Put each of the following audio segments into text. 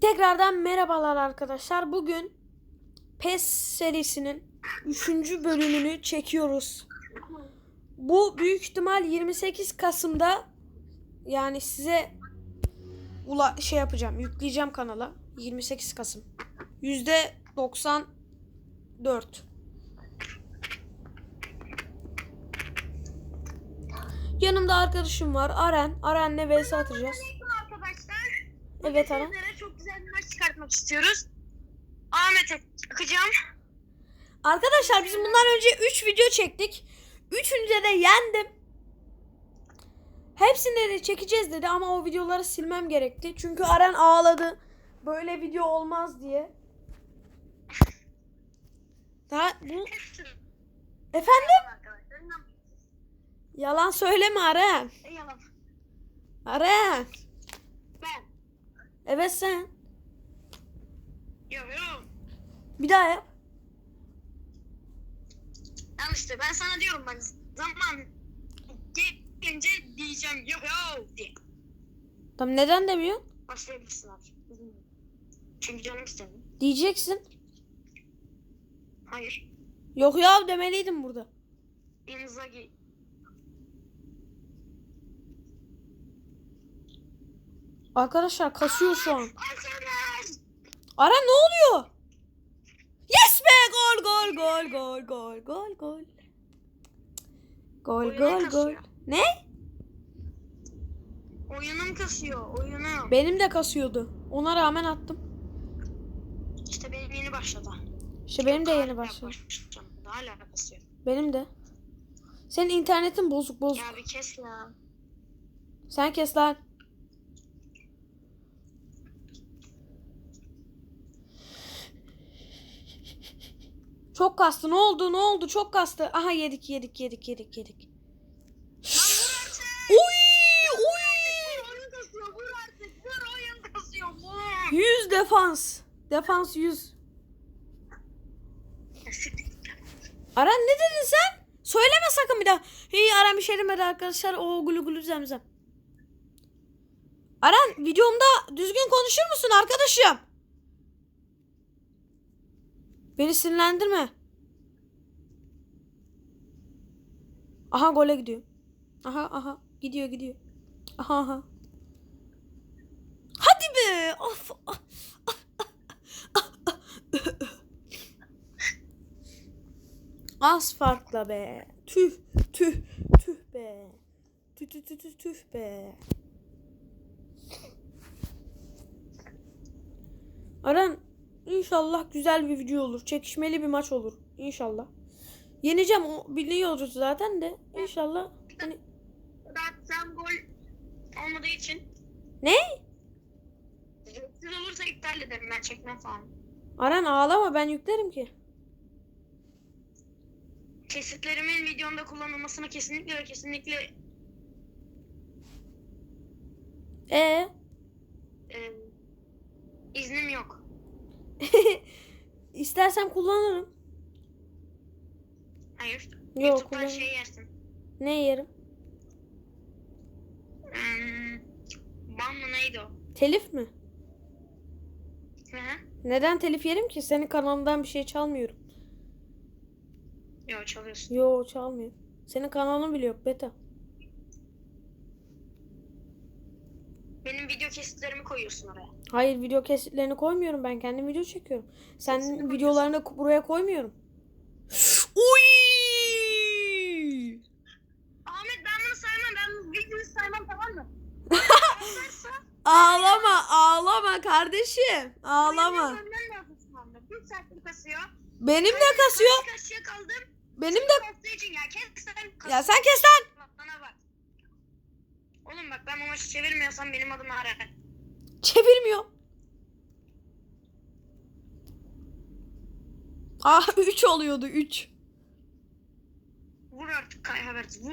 Tekrardan merhabalar arkadaşlar. Bugün PES serisinin 3. bölümünü çekiyoruz. Bu büyük ihtimal 28 Kasım'da yani size ula şey yapacağım, yükleyeceğim kanala. 28 Kasım. %94. Yanımda arkadaşım var. Aren. Aren'le vs atacağız. arkadaşlar. Evet Aren. Sizlere çok güzel bir maç çıkartmak istiyoruz. Ahmet'e çıkacağım. Arkadaşlar biz bundan önce 3 video çektik. Üçünde de yendim. Hepsini de çekeceğiz dedi ama o videoları silmem gerekti. Çünkü Aren ağladı. Böyle video olmaz diye. Daha bu efendim yalan söyleme Aren. Yalan. Aren. Ben. Evet sen. Yok yok. Bir daha yap. Al işte ben sana diyorum ben zaman gelince diyeceğim yok yok diye. Tamam neden demiyorsun? Başlayabilirsin abi. Çünkü canım istedi. Diyeceksin. Hayır. Yok ya demeliydim burada. Inzaghi. Arkadaşlar kasıyor şu an. Arkadaş. Aren ne oluyor? Yes be gol gol gol gol gol gol gol. Gol gol gol. Ne? Oyunum kasıyor. Oyunum. Benim de kasıyordu. Ona rağmen attım. İşte benim yeni başladı. İşte benim de yeni başladı. Hala kasıyor. Benim de. Senin internetin bozuk bozuk. Ya bir kes lan. Sen kes lan. Çok kastı. Ne oldu? Ne oldu? Çok kastı. Aha yedik yedik yedik yedik yedik. Oy! Oy! 100 defans. Defans 100. Aran ne dedin sen? Söyleme sakın bir daha. İyi Aran bir şey demedi arkadaşlar. O gulu gulu zemzem. Aran videomda düzgün konuşur musun arkadaşım? Beni sinirlendirme. Aha gole gidiyor. Aha aha gidiyor gidiyor. Aha aha. Hadi be. Of. ah, ah, ah. Az farkla be. Tüh tüh tüh be. Tüh tüh tüh tüh, tüh be. Aran inşallah güzel bir video olur. Çekişmeli bir maç olur. İnşallah. Yeneceğim o biliyoruz zaten de. İnşallah. Hani... Sen gol olmadığı için Ne? Siz olursa iptal ederim ben çekmem falan. Aran ağlama ben yüklerim ki. Kesitlerimin videomda kullanılmasına kesinlikle ve kesinlikle E e, iznim yok. İstersem kullanırım. Hayır. Yok YouTube'dan kullanırım. şey yersin. Ne yerim? Hmm, ban mı neydi o? Telif mi? Hı hı. Neden telif yerim ki? Senin kanalından bir şey çalmıyorum. Yo çalıyorsun. Yo çalmıyor. Senin kanalın bile yok beta. Benim video kesitlerimi koyuyorsun oraya. Hayır video kesitlerini koymuyorum ben kendim video çekiyorum. Sen Kesitini videolarını buraya koymuyorum. Uy! Ahmet ben bunu saymam. Ben bu videoyu saymam tamam mı? Ağlama ağlama kardeşim. Ağlama. Kasıyor. Benim de kasıyor. Kasıyor. Benim de için ya kes sen. ya sen kes lan. Oğlum bak ben maçı çevirmiyorsam benim adım ara. Çevirmiyor. Ah 3 oluyordu 3. Vur artık Kay Havertz. Vur.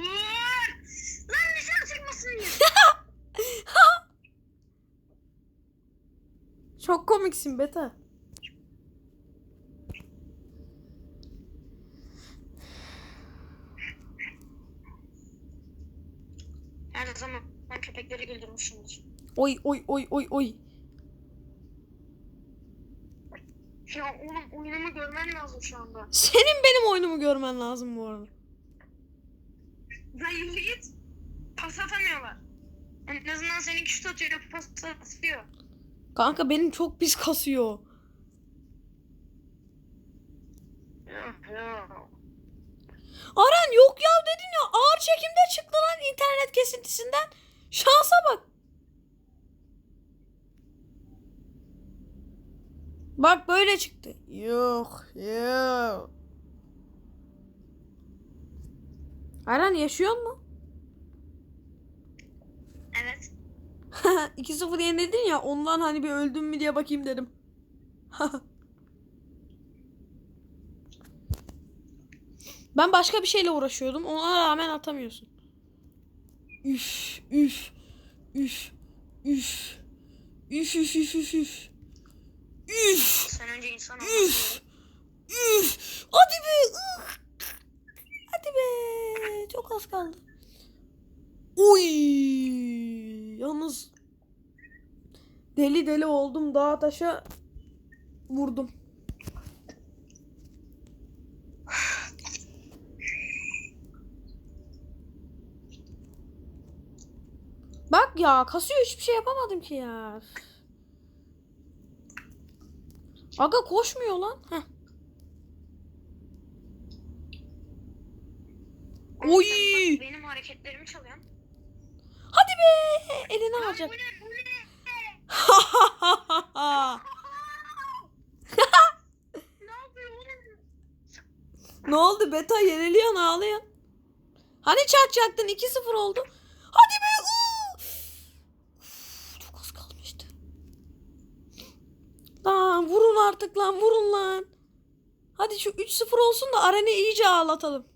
Lan dışarı çıkmasın diye. Çok komiksin beta. Her zaman ben köpekleri güldürmüşümdür. Oy oy oy oy oy. Ya oğlum oyunumu görmen lazım şu anda. Senin benim oyunumu görmen lazım bu arada. Yiğit pas atamıyorlar. En azından seninki şut atıyor, pas atıyor. Kanka benim çok pis kasıyor. Aran yok ya dedin ya ağır çekimde çıktı lan internet kesintisinden. Şansa bak. Bak böyle çıktı. Yok yok. Aran yaşıyor mu? Evet. 2-0 yenildin ya ondan hani bir öldüm mü diye bakayım dedim. ben başka bir şeyle uğraşıyordum. Ona rağmen atamıyorsun. Üf üf üf üf üf üf üf üf üf üf Sen önce insan ol. üf üf hadi be hadi be çok az kaldı. Uy yalnız deli deli oldum dağa taşa vurdum. Bak ya kasıyor hiçbir şey yapamadım ki ya. Aga koşmuyor lan. Heh. Oy! Benim hareketlerimi çalıyorsun. Be! Elini alacak. Ne oldu beta yeniliyorsun ağlıyorsun. Hani çarpacaktın 2-0 oldu. Hadi be! Çok az kalmıştı. Lan vurun artık lan vurun lan. Hadi şu 3-0 olsun da Aren'i iyice ağlatalım.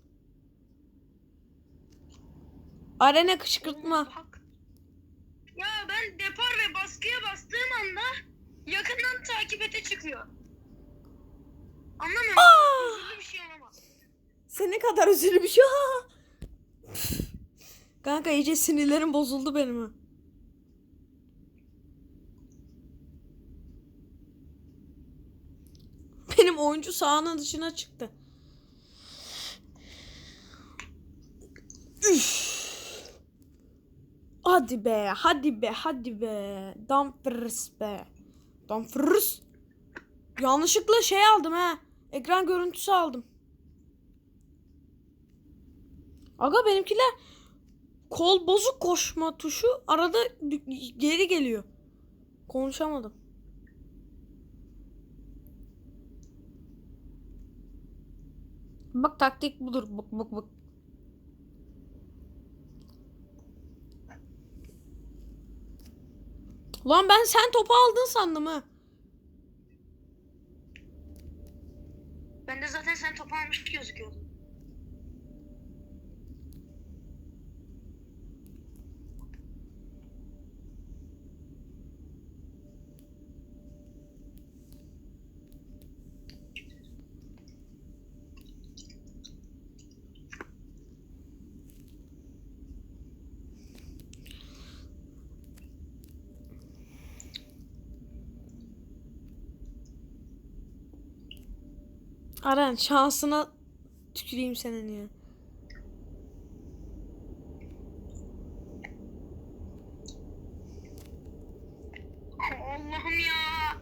Arene kışkırtma. Bak. Ya ben depar ve baskıya bastığım anda yakından takip ete çıkıyor. Anlamıyorum. Üzüldü bir şey olamaz. Seni kadar üzülü bir şey. Ha! Kanka iyice sinirlerim bozuldu benim. ha. Benim oyuncu sahanın dışına çıktı. Üf. Hadi be, hadi be, hadi be. Dumfries be. Dumfries. Yanlışlıkla şey aldım ha. Ekran görüntüsü aldım. Aga benimkiler kol bozuk koşma tuşu arada geri geliyor. Konuşamadım. Bak taktik budur. Bak bak bak. Lan ben sen topu aldın sandım ha. Ben de zaten sen topu almış gözüküyordun. Aren şansına tüküreyim senin ya. Allah'ım ya.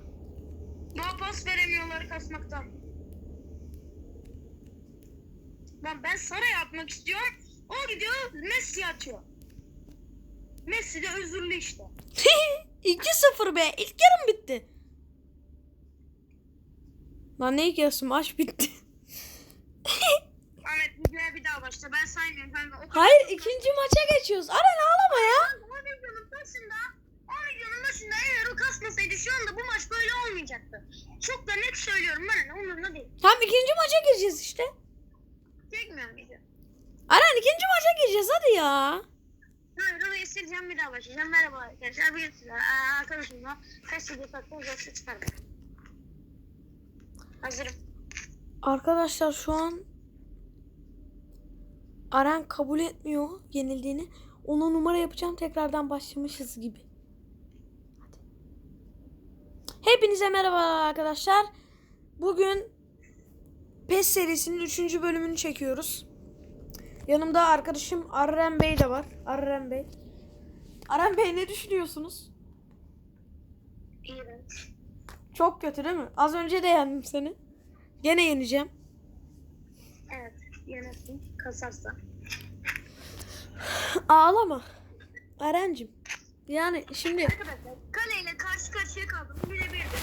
Daha pas veremiyorlar kasmaktan. Lan ben Sara'ya atmak istiyorum. O gidiyor Messi atıyor. Messi de özürlü işte. 2-0 be. İlk yarım bitti. Lan ne yarısı maç bitti. Ahmet videoya bir daha başla. Ben saymıyorum kanka. O kadar Hayır ikinci maça geçiyoruz. Aren ağlama ya. O videonun başında o videonun başında eğer o kasmasaydı şu anda bu maç böyle olmayacaktı. Çok da net söylüyorum ben de umurumda değil. Tam ikinci maça gireceğiz işte. Çekmiyorum video. Aren ikinci maça gireceğiz hadi ya. Hayır orayı sileceğim bir daha başlayacağım. Merhaba arkadaşlar. Sizler. Aa, arkadaşımla kaç video saklı yoksa çıkarım. Hazırım. Arkadaşlar şu an Aren kabul etmiyor yenildiğini. Ona numara yapacağım tekrardan başlamışız gibi. Hadi. Hepinize merhaba arkadaşlar. Bugün PES serisinin 3. bölümünü çekiyoruz. Yanımda arkadaşım Arren Bey de var. Arren Bey. Arren Bey ne düşünüyorsunuz? İğrenç. Çok kötü değil mi? Az önce de yendim seni. Gene yeneceğim. Evet. Yenersin. Kasarsa. Ağlama. Erencim. Yani şimdi Arkadaşlar kaleyle karşı karşıya kaldım. Birebirdi.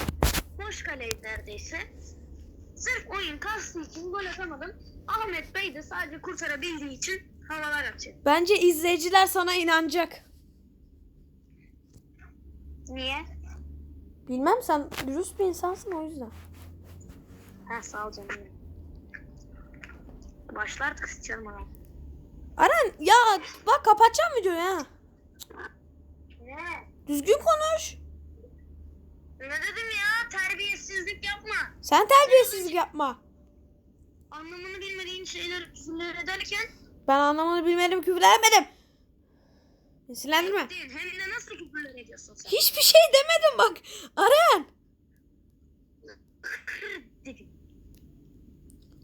Boş kaleydi neredeyse. Sırf oyun kastığı için gol atamadım. Ahmet Bey de sadece kurtarabildiği için havalar atıyor. bence izleyiciler sana inanacak. Niye? Bilmem sen dürüst bir insansın o yüzden. Ha sağ ol canım. Başlardık sıçarım ona. Aren ya bak kapatacağım videoyu ha. Ne? Düzgün konuş. Ne dedim ya? Terbiyesizlik yapma. Sen terbiyesizlik yapma. Anlamını bilmediğin şeyler küfürler ederken Ben anlamını bilmedim küfür etmedim. Sinirlendirme. değil. Hem de nasıl küfürler ediyorsun sen? Hiçbir şey demedim bak. Dedim.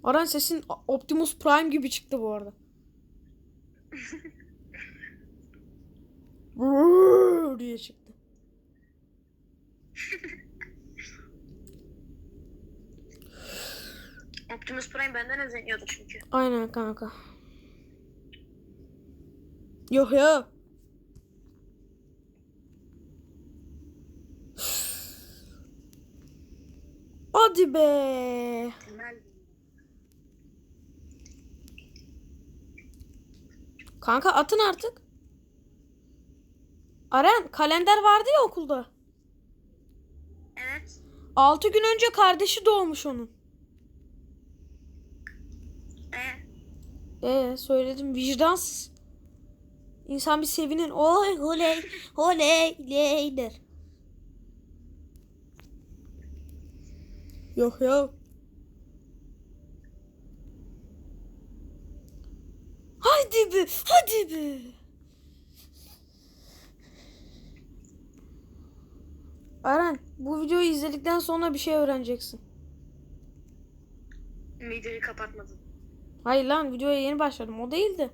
Aren sesin Optimus Prime gibi çıktı bu arada. Diye çıktı. Optimus Prime benden özeniyordu çünkü. Aynen kanka. Yok ya. Hadi be. Kanka atın artık. Aren kalender vardı ya okulda. Evet. 6 gün önce kardeşi doğmuş onun. Ee söyledim vicdansız. İnsan bir sevinin. Oy oley oley ley Yok ya. Hadi be, hadi be. Aren, bu videoyu izledikten sonra bir şey öğreneceksin. Videoyu kapatmadın. Hayır lan, videoya yeni başladım. O değildi.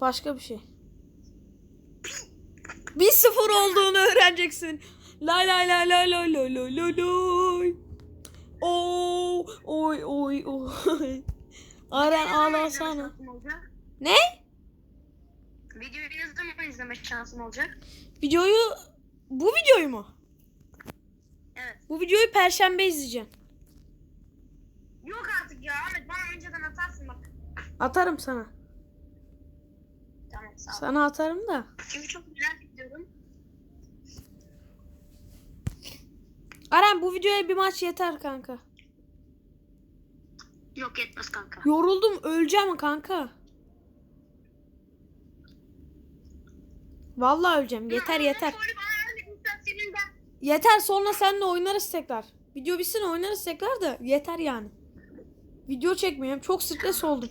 Başka bir şey. Bir sıfır olduğunu öğreneceksin. Lay lay lay lay lay lay lay lay. Oo, oy oy oy. Aren ağlasana. Ne? Videoyu ne zaman izleme şansım olacak? Videoyu bu videoyu mu? Evet. Bu videoyu perşembe izleyeceğim. Yok artık ya Ahmet bana önceden atarsın bak. Atarım sana. Tamam sağ ol. Sana atarım da. Çünkü çok merak ediyorum. Aren bu videoya bir maç yeter kanka. Yok yetmez kanka. Yoruldum öleceğim kanka. Vallahi öleceğim. Yeter yeter. De. Yeter sonra seninle oynarız tekrar. Video bitsin oynarız tekrar da yeter yani. Video çekmiyorum. Çok stres oldum.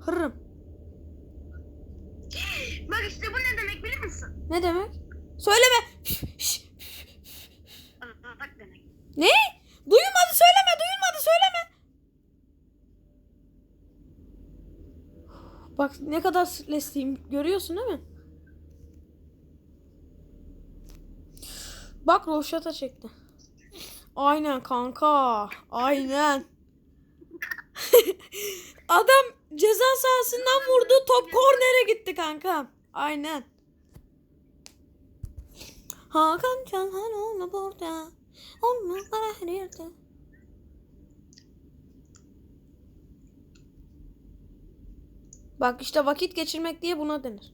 Hırrım. Bak işte bu ne demek biliyor musun? Ne demek? Söyleme. Bak demek. Ne? Duyulmadı söyleme. Duyulmadı söyleme. Bak ne kadar stresliyim. Görüyorsun değil mi? Bak Roşata çekti. Aynen kanka. Aynen. Adam ceza sahasından vurdu. Top kornere gitti kanka. Aynen. Hakan Çalhanoğlu burada. Onlar her yerde. Bak işte vakit geçirmek diye buna denir.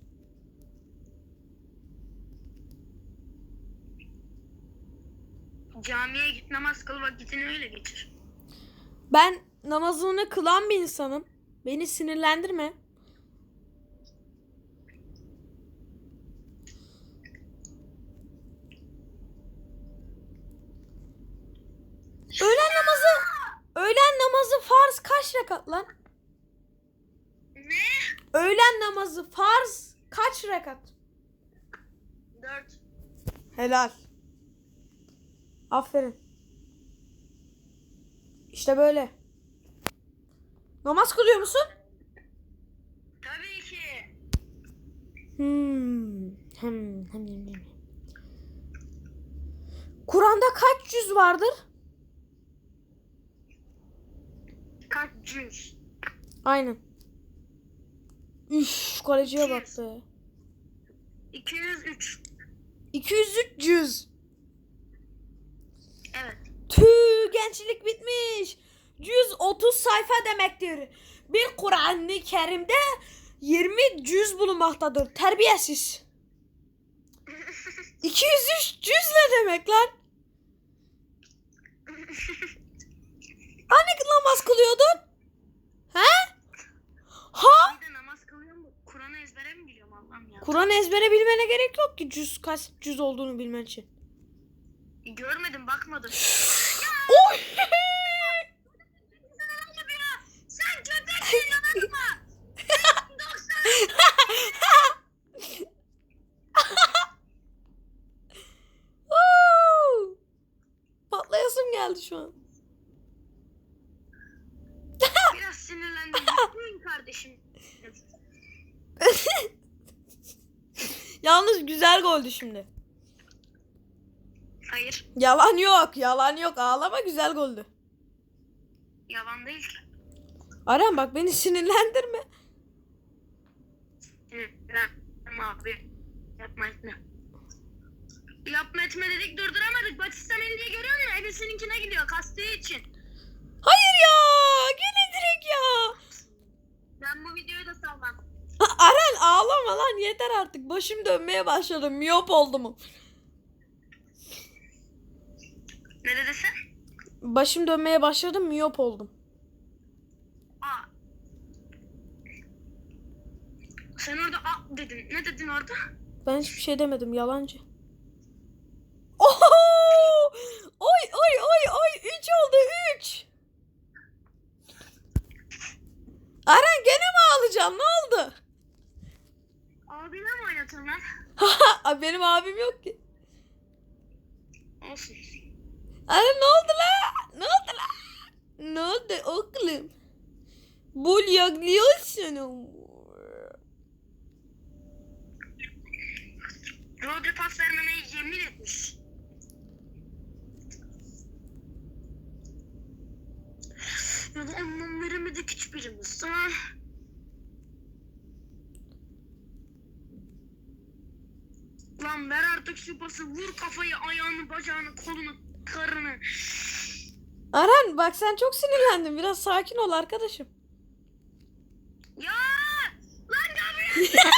Camiye git namaz kıl vakitini öyle geçir. Ben namazını kılan bir insanım. Beni sinirlendirme. Öğlen namazı öğlen namazı farz kaç rekat lan? Ne? Namazı farz kaç rekat? Dört. Helal. Aferin. İşte böyle. Namaz kılıyor musun? Tabii ki. Hmm. hmm, hmm, hmm. Kur'an'da kaç cüz vardır? Kaç cüz? Aynen. Üf, kaleciye Cüz. baktı. 203. 203 cüz. Evet. Tüh gençlik bitmiş. 130 sayfa demektir. Bir Kur'an-ı Kerim'de 20 cüz bulunmaktadır. Terbiyesiz. 203 cüz ne demek lan? Hani namaz kılıyordun? He? Ha? Bir de namaz kılıyorum. Kur'an'ı ezbere mi biliyorum Allah'ım ya? Kur'an ezbere bilmene gerek yok ki cüz kaç cüz olduğunu bilmen için. Görmedim bakmadım. Oy! Sen köpeksin? Woo! Patlayasım geldi şu an. Biraz sinirlendim. Buyurun kardeşim. Yalnız güzel goldü şimdi. Hayır. Yalan yok, yalan yok. Ağlama güzel goldü. Yalan değil ki. Aram bak beni sinirlendirme. Yapma abi. Yapma etme. Yapma etme dedik durduramadık. Batista Mendy'yi görüyor musun? Enes'inkine gidiyor kastığı için. Hayır ya, gene direkt ya. Ben bu videoyu da salmam. Aran ağlama lan yeter artık. Başım dönmeye başladı. Miyop oldum. Ne dedin sen? Başım dönmeye başladı. Miyop oldum. Aa. Sen orada a dedin. Ne dedin orada? Ben hiçbir şey demedim. Yalancı. Oho! Oy oy oy oy. 3 oldu 3. Aran gene mi ağlayacaksın? Ne oldu? Abine mi? Abi benim abim yok ki. Olsun. Aran ne oldu la? Ne oldu la? Ne oldu oğlum? Bul yaklıyorsun. Rodri pas vermemeye yemin etmiş. Ya da anlam veremedik hiçbirimiz. Ha? Lan ver artık şu pası vur kafayı ayağını bacağını kolunu karını. Aran bak sen çok sinirlendin. Biraz sakin ol arkadaşım. Ya lan Gabriel.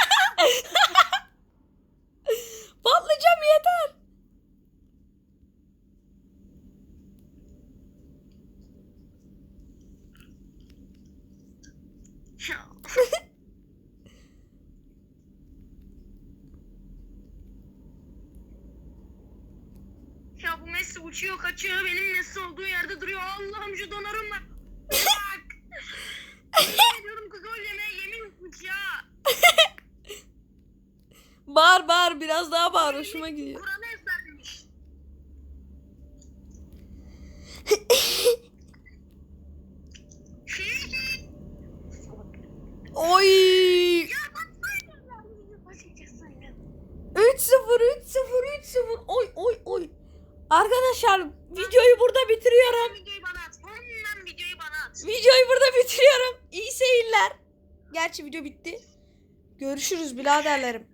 Patlayacağım yeter. Ya. Ya bu Messi uçuyor kaçıyor benim Messi olduğu yerde duruyor Allah'ım şu donarım bak. Bak. Yemin ediyorum ki gol yemeye yemin etmiş ya. Bağır bağır biraz daha bağır hoşuma gidiyor ezberlemiş. Oy! ya baksaydın ya. Başlayacaksaydın. 3-0 3-0 3-0. Oy oy oy. Arkadaşlar videoyu burada bitiriyorum. Videoyu bana at. Hemen videoyu bana at. Videoyu burada bitiriyorum. İyi seyirler. Gerçi video bitti. Görüşürüz biraderlerim.